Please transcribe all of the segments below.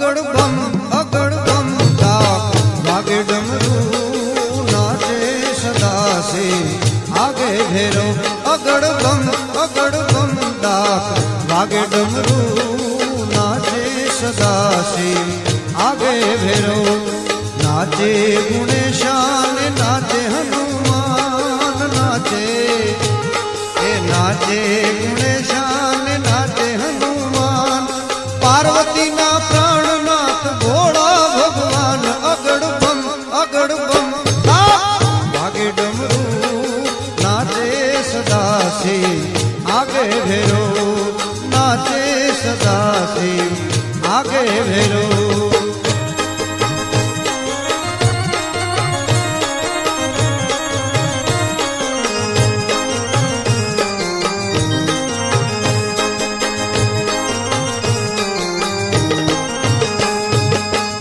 અગડબમ અગડબમ તાપ વાગે ડમરું નાચે સદાશે. આગે ઘેરો અગડબમ અગડબમ તાપ વાગે ડમરું નાચે સદાશે. આગે ઘેરો, નાચે ગુણેશાન નાચે હનુમાન, નાચે. એ નાચે સદાશિવ આગે ભેરો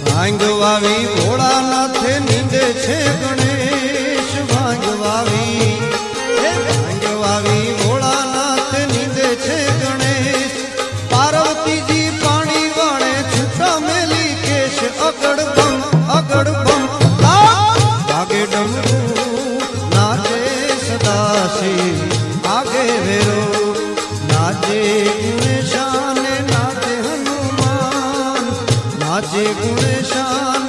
ભાંગ સદાશિવ આગે વેરો નાચે ગુણેશાન નાચે હનુમાન નાચે ગુણેશાન નાચે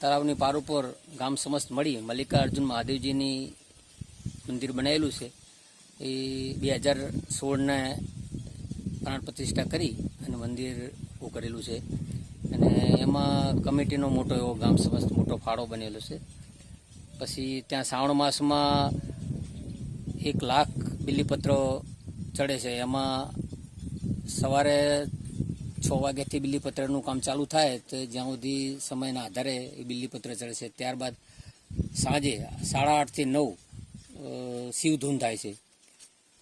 તળાવની પાર ઉપર ગામ સમસ્ત મળી મલ્લિકાર્જુન મહાદેવજીની મંદિર બનાવેલું છે, એ બે હજાર સોળને પ્રાણ પ્રતિષ્ઠા કરી અને મંદિર ઊભું કરેલું છે. અને એમાં કમિટીનો મોટો એવો ગામ સમસ્ત મોટો ફાળો બનેલો છે. પછી ત્યાં શ્રાવણ માસમાં એક લાખ બિલીપત્રો ચડે છે. એમાં સવારે છ વાગ્યાથી બિલીપત્રનું કામ ચાલુ થાય તો જ્યાં સુધી સમયના આધારે એ બિલીપત્ર ચડે છે. ત્યારબાદ સાંજે સાડા આઠથી નવ શિવધૂન થાય છે.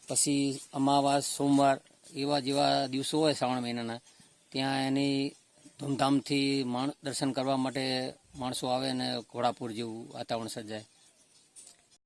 પછી અમાવાસ, સોમવાર એવા જેવા દિવસો હોય શ્રાવણ મહિનાના, ત્યાં એની ધૂમધામથી માણ દર્શન કરવા માટે માણસો આવે અને ઘોડાપુર જેવું વાતાવરણ સર્જાય.